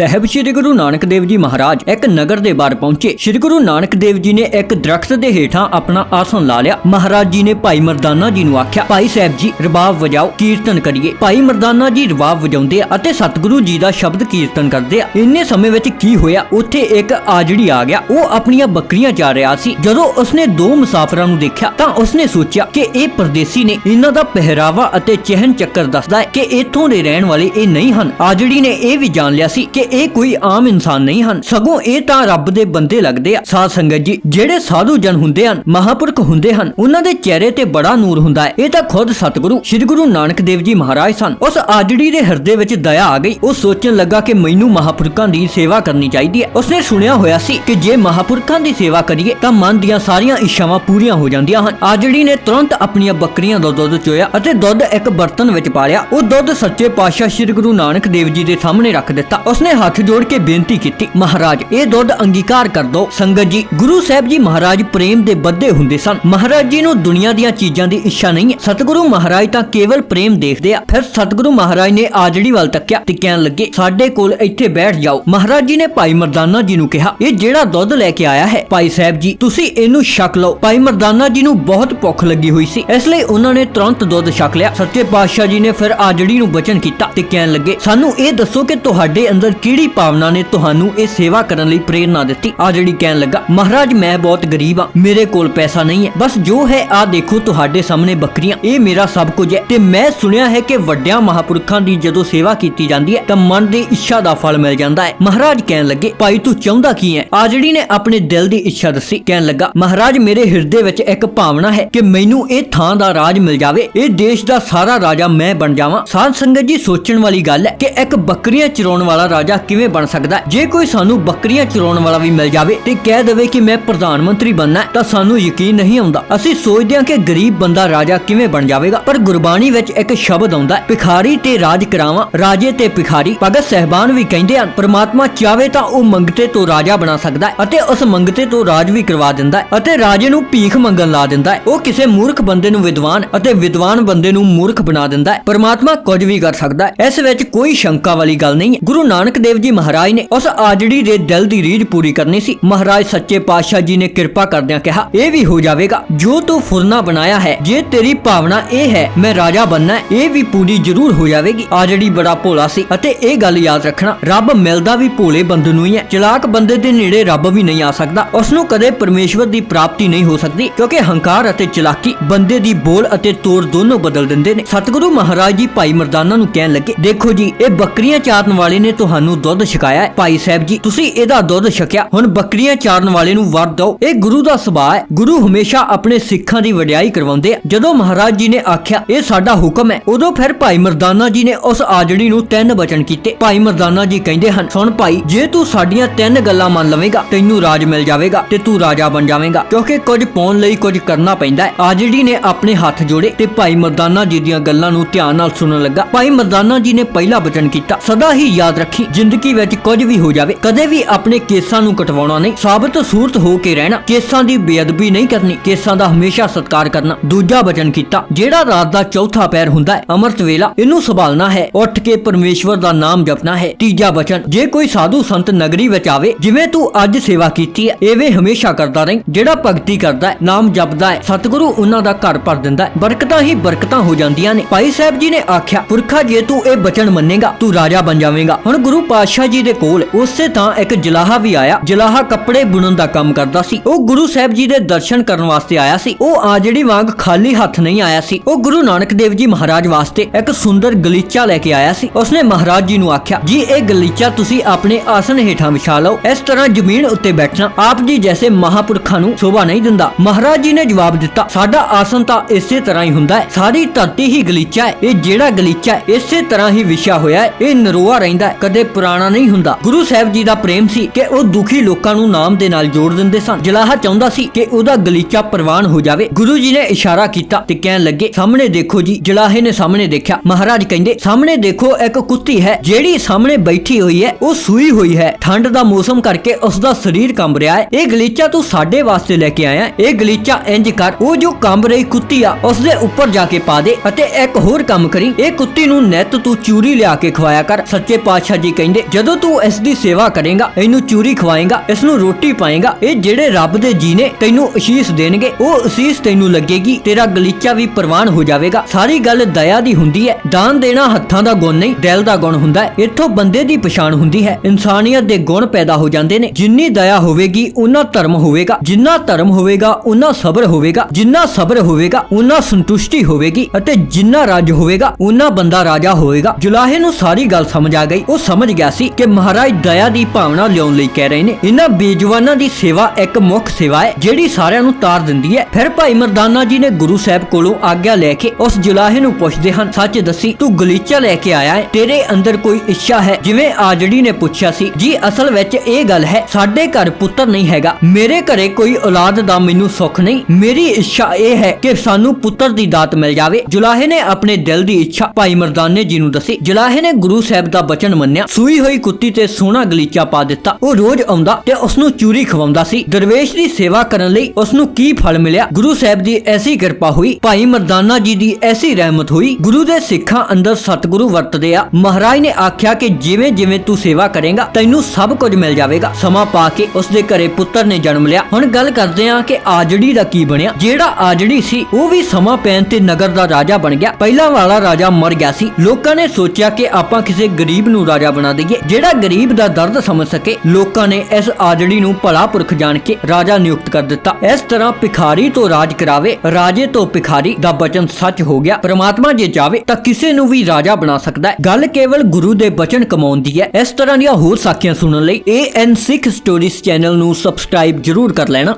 ਸਾਹਿਬ ਸ੍ਰੀ ਗੁਰੂ ਨਾਨਕ ਦੇਵ ਜੀ ਮਹਾਰਾਜ ਇੱਕ ਨਗਰ ਦੇ ਬਾਹਰ ਪਹੁੰਚੇ। ਸ੍ਰੀ ਗੁਰੂ ਨਾਨਕ ਦੇਵ ਜੀ ਨੇ ਇੱਕ ਦਰਖਤ ਦੇ ਹੇਠਾਂ ਆਪਣਾ ਆਸਣ ਲਾ ਲਿਆ। ਮਹਾਰਾਜ ਜੀ ਨੇ ਭਾਈ ਮਰਦਾਨਾ ਜੀ ਨੂੰ ਆਖਿਆ, ਭਾਈ ਸਾਹਿਬ ਜੀ, ਰਬਾਬ ਵਜਾਓ, ਕੀਰਤਨ ਕਰੀਏ। ਭਾਈ ਮਰਦਾਨਾ ਜੀ ਰਬਾਬ ਵਜਾਉਂਦੇ ਅਤੇ ਸਤਿਗੁਰੂ ਜੀ ਦਾ ਸ਼ਬਦ ਕੀਰਤਨ ਕਰਦੇ ਆ। ਇੰਨੇ ਸਮੇਂ ਵਿੱਚ ਕੀ ਹੋਇਆ, ਉੱਥੇ ਇੱਕ ਆਜੜੀ ਆ ਗਿਆ। ਉਹ ਆਪਣੀਆਂ ਬੱਕਰੀਆਂ ਚਾ ਰਿਹਾ ਸੀ। ਜਦੋਂ ਉਸਨੇ ਦੋ ਮੁਸਾਫਰਾਂ ਨੂੰ ਦੇਖਿਆ, ਤਾਂ ਉਸਨੇ ਸੋਚਿਆ ਕਿ ਇਹ ਪਰਦੇਸੀ ਨੇ ਇਹਨਾਂ ਦਾ ਪਹਿਰਾਵਾ ਅਤੇ ਚਿਹਨ ਚੱਕਰ ਦੱਸਦਾ ਹੈ ਕਿ ਇੱਥੋਂ ਦੇ ਰਹਿਣ ਵਾਲੇ ਇਹ ਨਹੀਂ ਹਨ। ਆਜੜੀ ਨੇ ਇਹ ਵੀ ਜਾਣ ਲਿਆ ਸੀ ਕਿ ਇਹ ਕੋਈ ਆਮ ਇਨਸਾਨ ਨਹੀਂ ਹਨ। ਸਗੋਂ ਇਹ ਤਾਂ ਰੱਬ ਦੇ ਬੰਦੇ ਲੱਗਦੇ ਆ। ਸਾਧ ਸੰਗਤ ਜੀ, ਜਿਹੜੇ ਸਾਧੂ ਜਨ ਹੁੰਦੇ ਹਨ, ਮਹਾਪੁਰਖ ਹੁੰਦੇ ਹਨ, ਉਹਨਾਂ ਦੇ ਚਿਹਰੇ ਤੇ ਬੜਾ ਨੂਰ ਹੁੰਦਾ ਹੈ। ਇਹ ਤਾਂ ਖੁਦ ਸਤਿਗੁਰੂ, ਸ੍ਰੀ ਗੁਰੂ ਨਾਨਕ ਦੇਵ ਜੀ ਮਹਾਰਾਜ ਸਨ। ਉਸ ਆਜੜੀ ਦੇ ਹਿਰਦੇ ਵਿੱਚ ਦਇਆ ਆ ਗਈ। ਉਹ ਸੋਚਣ ਲੱਗਾ ਕਿ ਮੈਨੂੰ ਮਹਾਪੁਰਖਾਂ ਦੀ ਸੇਵਾ ਕਰਨੀ ਚਾਹੀਦੀ ਹੈ। ਉਸਨੇ ਸੁਣਿਆ ਹੋਇਆ ਸੀ ਕਿ ਜੇ ਮਹਾਪੁਰਖਾਂ ਦੀ ਸੇਵਾ ਕਰੀਏ, ਤਾਂ ਮਨ ਦੀਆਂ ਸਾਰੀਆਂ ਇੱਛਾਵਾਂ ਪੂਰੀਆਂ ਹੋ ਜਾਂਦੀਆਂ ਹਨ। ਆਜੜੀ ਨੇ ਤੁਰੰਤ ਆਪਣੀਆਂ ਬੱਕਰੀਆਂ ਦਾ ਦੁੱਧ ਚੋਇਆ ਅਤੇ ਦੁੱਧ ਇੱਕ ਬਰਤਨ ਵਿੱਚ ਪਾ ਲਿਆ ਉਹ ਦੁੱਧ ਸੱਚੇ ਪਾਤਸ਼ਾਹ ਸ੍ਰੀ ਗੁਰੂ ਨਾਨਕ ਦੇਵ ਜੀ ਦੇ ਸਾਹਮਣੇ ਰੱਖ ਦਿੱਤਾ। ਉਸਨੇ ਹੱਥ ਜੋੜ ਕੇ ਬੇਨਤੀ ਕੀਤੀ, ਮਹਾਰਾਜ, ਇਹ ਦੁੱਧ ਅੰਗੀਕਾਰ ਕਰ ਦਿਓ। ਸੰਗਤ ਜੀ, ਗੁਰੂ ਸਾਹਿਬ ਜੀ ਮਹਾਰਾਜ ਪ੍ਰੇਮ ਦੇ ਬੱਧੇ ਹੁੰਦੇ ਸਨ। ਮਹਾਰਾਜ ਜੀ ਨੂੰ ਦੁਨੀਆ ਦੀਆਂ ਚੀਜ਼ਾਂ ਦੀ ਇੱਛਾ ਨਹੀਂ ਹੈ। ਸਤਿਗੁਰੂ ਮਹਾਰਾਜ ਤਾਂ ਕੇਵਲ ਪ੍ਰੇਮ ਦੇਖਦੇ ਆ। ਫਿਰ ਸਤਿਗੁਰੂ ਮਹਾਰਾਜ ਨੇ ਆਜੜੀ ਵੱਲ ਤੱਕਿਆ ਤੇ ਕਹਿਣ ਲੱਗੇ, ਸਾਡੇ ਕੋਲ ਇੱਥੇ ਬੈਠ ਜਾਓ। ਮਹਾਰਾਜ ਜੀ ਨੇ ਭਾਈ ਮਰਦਾਨਾ ਜੀ ਨੂੰ ਕਿਹਾ, ਇਹ ਜਿਹੜਾ ਦੁੱਧ ਲੈ ਕੇ ਆਇਆ ਹੈ, ਭਾਈ ਸਾਹਿਬ ਜੀ, ਤੁਸੀਂ ਇਹਨੂੰ ਛਕ ਲਓ। ਭਾਈ ਮਰਦਾਨਾ ਜੀ ਨੂੰ ਬਹੁਤ ਭੁੱਖ ਲੱਗੀ ਹੋਈ ਸੀ। ਇਸ ਲਈ ਉਹਨਾਂ ਨੇ ਤੁਰੰਤ ਦੁੱਧ ਛਕ ਲਿਆ। ਸੱਚੇ ਪਾਤਸ਼ਾਹ ਜੀ ਨੇ ਫਿਰ ਆਜੜੀ ਨੂੰ ਬਚਨ ਕੀਤਾ ਤੇ ਕਹਿਣ ਲੱਗੇ, ਸਾਨੂੰ ਇਹ ਦੱਸੋ ਕਿ ਤੁਹਾਡੇ ਅੰਦਰ ਕਿਹੜੀ ਭਾਵਨਾ ਨੇ ਤੁਹਾਨੂੰ ਇਹ ਸੇਵਾ ਕਰਨ ਲਈ ਪ੍ਰੇਰਣਾ ਦਿੱਤੀ? ਆਜੜੀ ਕਹਿਣ ਲੱਗਾ, ਮਹਾਰਾਜ, ਮੈਂ ਬਹੁਤ ਗਰੀਬ ਹਾਂ, ਮੇਰੇ ਕੋਲ ਪੈਸਾ ਨਹੀਂ ਹੈ। ਬਸ ਜੋ ਹੈ ਆ ਦੇਖੋ ਤੁਹਾਡੇ ਸਾਹਮਣੇ ਬੱਕਰੀਆਂ। ਇਹ ਮੇਰਾ ਸਭ ਕੁਝ ਹੈ ਤੇ ਮੈਂ ਸੁਣਿਆ ਹੈ ਕਿ ਵੱਡਿਆਂ ਮਹਾਪੁਰਖਾਂ ਦੀ ਜਦੋਂ ਸੇਵਾ ਕੀਤੀ ਜਾਂਦੀ ਹੈ, ਤਾਂ ਮਨ ਦੀ ਇੱਛਾ ਦਾ ਫਲ ਮਿਲ ਜਾਂਦਾ ਹੈ। ਮਹਾਰਾਜ ਕਹਿਣ ਲੱਗੇ, ਭਾਈ, ਤੂੰ ਚਾਹੁੰਦਾ ਕੀ ਹੈ? ਆਜੜੀ ਨੇ ਆਪਣੇ ਦਿਲ ਦੀ ਇੱਛਾ ਦੱਸੀ, ਕਹਿਣ ਲੱਗਾ, ਮਹਾਰਾਜ, ਮੇਰੇ ਹਿਰਦੇ ਵਿੱਚ ਇੱਕ ਭਾਵਨਾ ਹੈ ਕਿ ਮੈਨੂੰ ਇਹ ਥਾਂ ਦਾ ਰਾਜ ਮਿਲ ਜਾਵੇ। ਇਹ ਦੇਸ਼ ਦਾ ਸਾਰਾ ਰਾਜਾ ਮੈਂ ਬਣ ਜਾਵਾਂ। ਸਾਧ ਸੰਗਤ ਜੀ, ਸੋਚਣ ਵਾਲੀ ਗੱਲ ਹੈ ਕਿ ਇੱਕ ਬੱਕਰੀਆਂ ਚਰਾਉਣ ਵਾਲਾ ਰਾਜਾ ਕਿਵੇਂ ਬਣ ਸਕਦਾ? ਜੇ ਕੋਈ ਸਾਨੂੰ ਬੱਕਰੀਆਂ ਚਰਾਉਣ ਵਾਲਾ ਵੀ ਮਿਲ ਜਾਵੇ ਤੇ ਕਹਿ ਦੇਵੇ ਕਿ ਮੈਂ ਪ੍ਰਧਾਨ ਮੰਤਰੀ ਬਣਨਾ ਤਾਂ ਸਾਨੂੰ ਯਕੀਨ ਨਹੀਂ ਆਉਂਦਾ। ਅਸੀਂ ਸੋਚਦੇ ਹਾਂ ਕਿ ਗਰੀਬ ਬੰਦਾ ਰਾਜਾ ਕਿਵੇਂ ਬਣ ਜਾਵੇਗਾ, ਪਰ ਗੁਰਬਾਣੀ ਵਿੱਚ ਇੱਕ ਸ਼ਬਦ ਆਉਂਦਾ ਹੈ, ਭਿਖਾਰੀ ਤੇ ਰਾਜ ਕਰਾਵਾਂ, ਰਾਜੇ ਤੇ ਭਿਖਾਰੀ। ਭਗਤ ਸਹਿਬਾਨ ਵੀ ਕਹਿੰਦੇ ਹਨ, ਪ੍ਰਮਾਤਮਾ ਚਾਵੇ ਤਾਂ ਉਹ ਮੰਗਤੇ ਤੋਂ ਰਾਜਾ ਬਣਾ ਸਕਦਾ ਹੈ ਅਤੇ ਉਸ ਮੰਗਤੇ ਤੋਂ ਰਾਜ ਵੀ ਕਰਵਾ ਦਿੰਦਾ ਹੈ ਅਤੇ ਰਾਜੇ ਨੂੰ ਭੀਖ ਮੰਗਣ ਲਾ ਦਿੰਦਾ ਹੈ। ਉਹ ਕਿਸੇ ਮੂਰਖ ਬੰਦੇ ਨੂੰ ਵਿਦਵਾਨ ਅਤੇ ਵਿਦਵਾਨ ਬੰਦੇ ਨੂੰ ਮੂਰਖ ਬਣਾ ਦਿੰਦਾ ਹੈ। ਪ੍ਰਮਾਤਮਾ ਕੁਝ ਵੀ ਕਰ ਸਕਦਾ ਹੈ। ਇਸ ਵਿੱਚ ਕੋਈ ਸ਼ੰਕਾ ਵਾਲੀ ਗੱਲ ਨਹੀਂ ਗੁਰੂ ਨਾਨਕ ਦੇਵ ਜੀ ਮਹਾਰਾਜ ਨੇ ਉਸ ਆਜੜੀ ਦੇ ਦਿਲ ਦੀ ਰੀਝ ਪੂਰੀ ਕਰਨੀ ਸੀ ਮਹਾਰਾਜ ਸੱਚੇ ਪਾਤਸ਼ਾਹ ਜੀ ਨੇ ਕਿਰਪਾ ਕਰਦਿਆਂ ਕਿਹਾ ਇਹ ਵੀ ਹੋ ਜਾਵੇਗਾ ਜੋ ਤੂੰ ਫੁਰਨਾ ਬਣਾਇਆ ਹੈ ਜੇ ਤੇਰੀ ਭਾਵਨਾ ਇਹ ਹੈ ਮੈਂ ਰਾਜਾ ਬਣਨਾ ਇਹ ਵੀ ਪੂਰੀ ਜ਼ਰੂਰ ਹੋ ਜਾਵੇਗੀ ਆਜੜੀ ਬੜਾ ਭੋਲਾ ਸੀ ਅਤੇ ਇਹ ਗੱਲ ਯਾਦ ਰੱਖਣਾ ਰੱਬ ਮਿਲਦਾ ਵੀ ਭੋਲੇ ਬੰਦੇ ਨੂੰ ਹੀ ਹੈ ਚਲਾਕ ਬੰਦੇ ਦੇ ਨੇੜੇ ਰੱਬ ਵੀ ਨਹੀਂ ਆ ਸਕਦਾ ਉਸ ਨੂੰ ਕਦੇ ਪਰਮੇਸ਼ਵਰ ਦੀ ਪ੍ਰਾਪਤੀ ਨਹੀਂ ਹੋ ਸਕਦੀ ਕਿਉਂਕਿ ਹੰਕਾਰ ਅਤੇ ਚਲਾਕੀ ਬੰਦੇ ਦੀ ਬੋਲ ਅਤੇ ਤੋਰ ਦੋਨੋਂ ਬਦਲ ਦਿੰਦੇ ਨੇ ਸਤਿਗੁਰੂ ਮਹਾਰਾਜ ਜੀ ਭਾਈ ਮਰਦਾਨਾ ਨੂੰ ਕਹਿਣ ਲੱਗੇ ਦੇਖੋ ਜੀ ਇਹ ਬੱਕਰੀਆਂ ਚਾਰਨ ਵਾਲੇ ਨੇ ਤੁਹਾਨੂੰ ਦੁੱਧ ਛਕਾਇਆ ਭਾਈ ਸਾਹਿਬ ਜੀ, ਤੁਸੀਂ ਇਹਦਾ ਦੁੱਧ ਛਕਿਆ। ਹੁਣ ਬੱਕਰੀਆਂ ਚਾਰਨ ਵਾਲੇ ਨੂੰ ਵਰ ਦਿਓ। ਇਹ ਗੁਰੂ ਦਾ ਸੁਭਾਅ ਹੈ। ਗੁਰੂ ਹਮੇਸ਼ਾ ਆਪਣੇ ਸਿੱਖਾਂ ਦੀ ਵਡਿਆਈ ਕਰਵਾਉਂਦੇ ਜਦੋਂ ਮਹਾਰਾਜ ਜੀ ਨੇ ਆਖਿਆ, ਇਹ ਸਾਡਾ ਹੁਕਮ ਹੈ, ਉਦੋਂ ਫਿਰ ਭਾਈ ਮਰਦਾਨਾ ਜੀ ਨੇ ਉਸ ਆਜੜੀ ਨੂੰ ਤਿੰਨ ਬਚਨ ਕੀਤੇ। ਭਾਈ ਮਰਦਾਨਾ ਜੀ ਕਹਿੰਦੇ ਹਨ, ਸੁਣ ਭਾਈ, ਜੇ ਤੂੰ ਸਾਡੀਆਂ ਤਿੰਨ ਗੱਲਾਂ ਮੰਨ ਲਵੇਂਗਾ, ਤੈਨੂੰ ਰਾਜ ਮਿਲ ਜਾਵੇਗਾ ਤੇ ਤੂੰ ਰਾਜਾ ਬਣ ਜਾਵੇਂਗਾ। ਕਿਉਂਕਿ ਕੁਝ ਪਾਉਣ ਲਈ ਕੁਝ ਕਰਨਾ ਪੈਂਦਾ ਹੈ। ਆਜੜੀ ਨੇ ਆਪਣੇ ਹੱਥ ਜੋੜੇ ਤੇ ਭਾਈ ਮਰਦਾਨਾ ਜੀ ਦੀਆਂ ਗੱਲਾਂ ਨੂੰ ਧਿਆਨ ਨਾਲ ਸੁਣਨ ਲੱਗਾ। ਭਾਈ ਮਰਦਾਨਾ ਜੀ ਨੇ ਪਹਿਲਾ ਬਚਨ ਕੀਤਾ, ਸਦਾ ਹੀ ਯਾਦ ਰੱਖੀ ਜ਼ਿੰਦਗੀ ਵਿੱਚ ਕੁਝ ਵੀ ਹੋ ਜਾਵੇ, ਕਦੇ ਵੀ ਆਪਣੇ ਕੇਸਾਂ ਨੂੰ ਕਟਵਾਉਣਾ ਨਹੀਂ। ਸਾਬਤ ਸੂਰਤ ਹੋ ਕੇ ਰਹਿਣਾ, ਕੇਸਾਂ ਦੀ ਬੇਅਦਬੀ ਨਹੀਂ ਕਰਨੀ, ਕੇਸਾਂ ਦਾ ਹਮੇਸ਼ਾ ਸਤਿਕਾਰ ਕਰਨਾ। ਦੂਜਾ ਬਚਨ ਕੀਤਾ, ਜਿਹੜਾ ਰਾਤ ਦਾ ਚੌਥਾ ਪੈਰ ਹੁੰਦਾ ਹੈ, ਅੰਮ੍ਰਿਤ ਵੇਲਾ, ਇਹਨੂੰ ਸੰਭਾਲਣਾ ਹੈ, ਉੱਠ ਕੇ ਪਰਮੇਸ਼ਵਰ ਦਾ ਨਾਮ ਜਪਣਾ ਹੈ। ਤੀਜਾ ਬਚਨ, ਜੇ ਕੋਈ ਸਾਧੂ ਸੰਤ ਨਗਰੀ ਵਿੱਚ ਆਵੇ, ਜਿਵੇਂ ਤੂੰ ਅੱਜ ਸੇਵਾ ਕੀਤੀ ਹੈ, ਐਵੇਂ ਹਮੇਸ਼ਾ ਕਰਦਾ ਰਹੀਂ। ਜਿਹੜਾ ਭਗਤੀ ਕਰਦਾ ਹੈ, ਨਾਮ ਜਪਦਾ ਹੈ, ਸਤਿਗੁਰੂ ਉਹਨਾਂ ਦਾ ਘਰ ਭਰ ਦਿੰਦਾ ਹੈ। ਬਰਕਤਾਂ ਹੀ ਬਰਕਤਾਂ ਹੋ ਜਾਂਦੀਆਂ ਨੇ। ਭਾਈ ਸਾਹਿਬ ਜੀ ਨੇ ਆਖਿਆ, ਪੁਰਖਾ ਜੇ ਤੂੰ ਇਹ ਬਚਨ ਮੰਨੇਗਾ, ਤੂੰ ਰਾਜਾ ਬਣ ਜਾਵੇਂਗਾ। ਹੁਣ ਗੁਰੂ ਪਾਤਸ਼ਾਹ ਜੀ ਦੇ ਕੋਲ ਉਸੇ ਥਾਂ ਇੱਕ ਜਲਾਹਾ ਵੀ ਆਇਆ। ਜਲਾਹਾ ਕੱਪੜੇ ਬੁਣਨ ਦਾ ਕੰਮ ਕਰਦਾ ਸੀ। ਉਹ ਗੁਰੂ ਸਾਹਿਬ ਜੀ ਦੇ ਦਰਸ਼ਨ ਕਰਨ ਵਾਸਤੇ ਆਇਆ ਸੀ। ਉਹ ਆ ਵਾਂਗ ਖਾਲੀ ਹੱਥ ਨਹੀਂ ਆਇਆ ਸੀ। ਉਹ ਗੁਰੂ ਨਾਨਕ ਦੇਵ ਜੀ ਮਹਾਰਾਜ ਵਾਸਤੇ ਇੱਕ ਸੁੰਦਰ ਗਲੀਚਾ ਲੈ ਕੇ ਆਇਆ ਸੀ। ਉਸਨੇ ਮਹਾਰਾਜ ਜੀ ਨੂੰ ਆਖਿਆ, ਜੀ, ਇਹ ਗਲੀਚਾ ਤੁਸੀਂ ਆਪਣੇ ਆਸਨ ਹੇਠਾਂ ਵਿਛਾ ਲਓ। ਇਸ ਤਰ੍ਹਾਂ ਜ਼ਮੀਨ ਉੱਤੇ ਬੈਠਣਾ ਆਪ ਜੀ ਜੈਸੇ ਮਹਾਪੁਰਖਾਂ ਨੂੰ ਸ਼ੋਭਾ ਨਹੀਂ ਦਿੰਦਾ। ਮਹਾਰਾਜ ਜੀ ਨੇ ਜਵਾਬ ਦਿੱਤਾ, ਸਾਡਾ ਆਸਨ ਤਾਂ ਇਸੇ ਤਰ੍ਹਾਂ ਹੀ ਹੁੰਦਾ ਹੈ। ਸਾਰੀ ਧਰਤੀ ਹੀ ਗਲੀਚਾ ਹੈ। ਇਹ ਜਿਹੜਾ ਗਲੀਚਾ ਹੈ, ਇਸੇ ਤਰ੍ਹਾਂ ਹੀ ਵਿਛਿਆ ਹੋਇਆ ਹੈ। ਇਹ ਨਰੋਆ ਰਹਿੰਦਾ ਹੈ। ਕਦੇ ਪੁਰਾਣਾ ਨਹੀਂ ਹੁੰਦਾ। ਗੁਰੂ ਸਾਹਿਬ ਜੀ ਦਾ ਪ੍ਰੇਮ ਸੀ ਕਿ ਉਹ ਦੁਖੀ ਲੋਕਾਂ ਨੂੰ ਨਾਮ ਦੇ ਨਾਲ ਜੋੜ ਦਿੰਦੇ ਸਨ। ਜਲਾਹਾ ਚਾਹੁੰਦਾ ਸੀ ਕਿ ਉਹਦਾ ਗਲੀਚਾ ਪ੍ਰਵਾਨ ਹੋ ਜਾਵੇ। ਗੁਰੂ ਜੀ ਨੇ ਇਸ਼ਾਰਾ ਕੀਤਾ ਤੇ ਕਹਿਣ ਲੱਗੇ, ਸਾਹਮਣੇ ਦੇਖੋ ਜੀ, ਜਲਾਹੇ ਨੇ ਸਾਹਮਣੇ ਦੇਖਿਆ। ਮਹਾਰਾਜ ਕਹਿੰਦੇ, ਸਾਹਮਣੇ ਦੇਖੋ, ਇੱਕ ਕੁੱਤੀ ਹੈ, ਜਿਹੜੀ ਸਾਹਮਣੇ ਬੈਠੀ ਹੋਈ ਹੈ, ਉਹ ਸੂਈ ਹੋਈ ਹੈ। ਠੰਡ ਦਾ ਮੌਸਮ ਕਰਕੇ ਉਸ ਦਾ ਸਰੀਰ ਕੰਬ ਰਿਹਾ ਹੈ। ਇਹ ਗਲੀਚਾ ਤੂੰ ਸਾਡੇ ਵਾਸਤੇ ਲੈ ਕੇ ਆਇਆ ਇਹ ਗਲੀਚਾ ਇੰਜ ਕਰ, ਉਹ ਜੋ ਕੰਬ ਰਹੀ ਕੁੱਤੀ ਆ ਉਸ ਦੇ ਉੱਪਰ ਜਾ ਕੇ ਪਾ ਦੇ ਅਤੇ ਇੱਕ ਹੋਰ ਕੰਮ ਕਰੀ। ਇਹ ਕੁੱਤੀ ਨੂੰ ਨਿੱਤ ਤੂੰ ਚੂਰੀ ਲਿਆ ਕੇ ਖਵਾਇਆ ਕਰ। ਸੱਚੇ ਪਾਤਸ਼ਾਹ ਜੀ ਕਹਿੰਦੇ ਕਹਿੰਦੇ ਜਦੋਂ ਤੂੰ ਇਸ ਦੀ ਸੇਵਾ ਕਰੇਗਾ, ਇਹਨੂੰ ਚੂਰੀ ਖਵਾਏਗਾ, ਇਸ ਨੂੰ ਰੋਟੀ ਪਾਏਗਾ, ਇਹ ਜਿਹੜੇ ਰੱਬ ਦੇ ਜੀ ਨੇ ਤੈਨੂੰ ਅਸ਼ੀਸ਼ ਦੇਣਗੇ, ਉਹ ਅਸ਼ੀਸ਼ ਤੈਨੂੰ ਲੱਗੇਗੀ, ਤੇਰਾ ਗਲੀਚਾ ਵੀ ਪ੍ਰਵਾਨ ਹੋ ਜਾਵੇਗਾ। ਸਾਰੀ ਗੱਲ ਦਇਆ ਦੀ ਹੁੰਦੀ ਹੈ। ਦਾਨ ਦੇਣਾ ਹੱਥਾਂ ਦਾ ਗੁਣ ਨਹੀਂ, ਦਿਲ ਦਾ ਗੁਣ ਹੁੰਦਾ ਹੈ। ਇੱਥੋਂ ਬੰਦੇ ਦੀ ਪਛਾਣ ਹੁੰਦੀ ਹੈ। ਇਨਸਾਨੀਅਤ ਦੇ ਗੁਣ ਪੈਦਾ ਹੋ ਜਾਂਦੇ ਨੇ। ਜਿੰਨੀ ਦਇਆ ਹੋਵੇਗੀ ਉਨਾ ਧਰਮ ਹੋਵੇਗਾ। ਜਿੰਨਾ ਧਰਮ ਹੋਵੇਗਾ ਉਨਾ ਸਬਰ ਹੋਵੇਗਾ। ਜਿੰਨਾ ਸਬਰ ਹੋਵੇਗਾ ਉਨਾ ਸੰਤੁਸ਼ਟੀ ਹੋਵੇਗੀ ਅਤੇ ਜਿੰਨਾ ਰਾਜ ਹੋਵੇਗਾ ਉਨਾ ਬੰਦਾ ਰਾਜਾ ਹੋਵੇਗਾ। ਜੁਲਾਹੇ ਨੂੰ ਸਾਰੀ ਗੱਲ ਸਮਝ ਆ ਗਈ। ਉਹ ਸਮਝ ਗਿਆ ਸੀ ਕਿ ਮਹਾਰਾਜ ਦਇਆ ਦੀ ਭਾਵਨਾ ਲਿਆਉਣ ਲਈ ਕਹਿ ਰਹੇ ਨੇ। ਇਹਨਾਂ ਬੇਜਵਾਨਾਂ ਦੀ ਸੇਵਾ ਇੱਕ ਮੁੱਖ ਸੇਵਾ ਹੈ, ਜਿਹੜੀ ਸਾਰਿਆਂ ਨੂੰ ਤਾਰ ਦਿੰਦੀ ਹੈ। ਫਿਰ ਭਾਈ ਮਰਦਾਨਾ ਜੀ ਨੇ ਗੁਰੂ ਸਾਹਿਬ ਕੋਲੋਂ ਆਗਿਆ ਲੈ ਕੇ ਉਸ ਜੁਲਾਹੇ ਨੂੰ ਪੁੱਛਦੇ ਹਨ, ਸੱਚ ਦੱਸੀ, ਤੂੰ ਗਲੀਚਾ ਲੈ ਕੇ ਆਇਆ ਹੈ? ਤੇਰੇ ਅੰਦਰ ਕੋਈ ਇੱਛਾ ਹੈ? ਜਿਵੇਂ ਆਜੜੀ ਨੇ ਪੁੱਛਿਆ ਸੀ, ਜੀ ਅਸਲ ਵਿੱਚ ਇਹ ਗੱਲ ਹੈ, ਸਾਡੇ ਘਰ ਪੁੱਤਰ ਨਹੀਂ ਹੈਗਾ। ਮੇਰੇ ਘਰੇ ਕੋਈ ਔਲਾਦ ਦਾ ਮੈਨੂੰ ਸੁੱਖ ਨਹੀਂ। ਮੇਰੀ ਇੱਛਾ ਇਹ ਹੈ ਕਿ ਸਾਨੂੰ ਪੁੱਤਰ ਦੀ ਦਾਤ ਮਿਲ ਜਾਵੇ। ਜੁਲਾਹੇ ਨੇ ਆਪਣੇ ਦਿਲ ਦੀ ਇੱਛਾ ਭਾਈ ਮਰਦਾਨੇ ਜੀ ਨੂੰ ਦੱਸੀ। ਜੁਲਾਹੇ ਨੇ ਗੁਰੂ ਸਾਹਿਬ ਦਾ ਬਚਨ ਮੰਨਿਆ। ਸੂਈ ਹੋਈ ਕੁੱਤੀ ਤੇ ਸੋਹਣਾ ਗਲੀਚਾ ਪਾ ਦਿੱਤਾ। ਉਹ ਰੋਜ਼ ਆਉਂਦਾ ਤੇ ਉਸ ਨੂੰ ਚੂਰੀ ਖਵਾਉਂਦਾ ਸੀ। ਦਰਵੇਸ਼ ਦੀ ਸੇਵਾ ਕਰਨ ਲਈ ਉਸ ਨੂੰ ਕੀ ਫਲ ਮਿਲਿਆ? ਗੁਰੂ ਸਾਹਿਬ ਦੀ ਐਸੀ ਕਿਰਪਾ ਹੋਈ। ਭਾਈ ਮਰਦਾਨਾ ਜੀ ਦੀ ਐਸੀ ਰਹਿਮਤ ਹੋਈ। ਗੁਰੂ ਦੇ ਸਿੱਖਾਂ ਅੰਦਰ ਸਤਿਗੁਰੂ ਵਰਤਦੇ ਆ। ਮਹਾਰਾਜ ਨੇ ਆਖਿਆ ਕਿ ਜਿਵੇਂ ਜਿਵੇਂ ਤੂੰ ਸੇਵਾ ਕਰੇਗਾ, ਤੈਨੂੰ ਸਭ ਕੁਝ ਮਿਲ ਜਾਵੇਗਾ। ਸਮਾਂ ਪਾ ਕੇ ਉਸ ਦੇ ਘਰੇ ਪੁੱਤਰ ਨੇ ਜਨਮ ਲਿਆ। ਹੁਣ ਗੱਲ ਕਰਦੇ ਆ ਕਿ ਆਜੜੀ ਦਾ ਕੀ ਬਣਿਆ। ਜਿਹੜਾ ਆਜੜੀ ਸੀ, ਉਹ ਵੀ ਸਮਾਂ ਪੈਣ ਤੇ ਨਗਰ ਦਾ ਰਾਜਾ ਬਣ ਗਿਆ। ਪਹਿਲਾਂ ਵਾਲਾ ਰਾਜਾ ਮਰ ਗਿਆ ਸੀ। ਲੋਕਾਂ ਨੇ ਸੋਚਿਆ ਕਿ ਆਪਾਂ ਕਿਸੇ ਗਰੀਬ ਨੂੰ ਰਾਜਾ ਬਣਾ ਦਈਏ। ਜਿਹੜਾ ਗਰੀਬ ਦਾ ਦਰਦ ਸਮਝ ਸਕੇ, ਲੋਕਾਂ ਨੇ ਇਸ ਆਜੜੀ ਨੂੰ ਭਲਾ ਪੁਰਖ ਜਾਣ ਕੇ ਰਾਜਾ ਨਿਯੁਕਤ ਕਰ ਦਿੱਤਾ। ਇਸ ਤਰ੍ਹਾਂ ਭਿਖਾਰੀ ਤੋਂ ਰਾਜ ਕਰਾਵੇ, ਰਾਜੇ ਤੋਂ ਭਿਖਾਰੀ ਦਾ ਬਚਨ ਸੱਚ ਹੋ ਗਿਆ। ਪ੍ਰਮਾਤਮਾ ਜੇ ਚਾਵੇ ਤਾਂ ਕਿਸੇ ਨੂੰ ਵੀ ਰਾਜਾ ਬਣਾ ਸਕਦਾ ਹੈ। ਗੱਲ ਕੇਵਲ ਗੁਰੂ ਦੇ ਬਚਨ ਕਮਾਉਣ ਦੀ ਹੈ। ਇਸ ਤਰ੍ਹਾਂ ਦੀਆਂ ਹੋਰ ਸਾਖੀਆਂ ਸੁਣਨ ਲਈ AN ਸਿੱਖ ਸਟੋਰੀਜ਼ ਚੈਨਲ ਨੂੰ ਸਬਸਕ੍ਰਾਈਬ ਜਰੂਰ ਕਰ ਲੈਣਾ।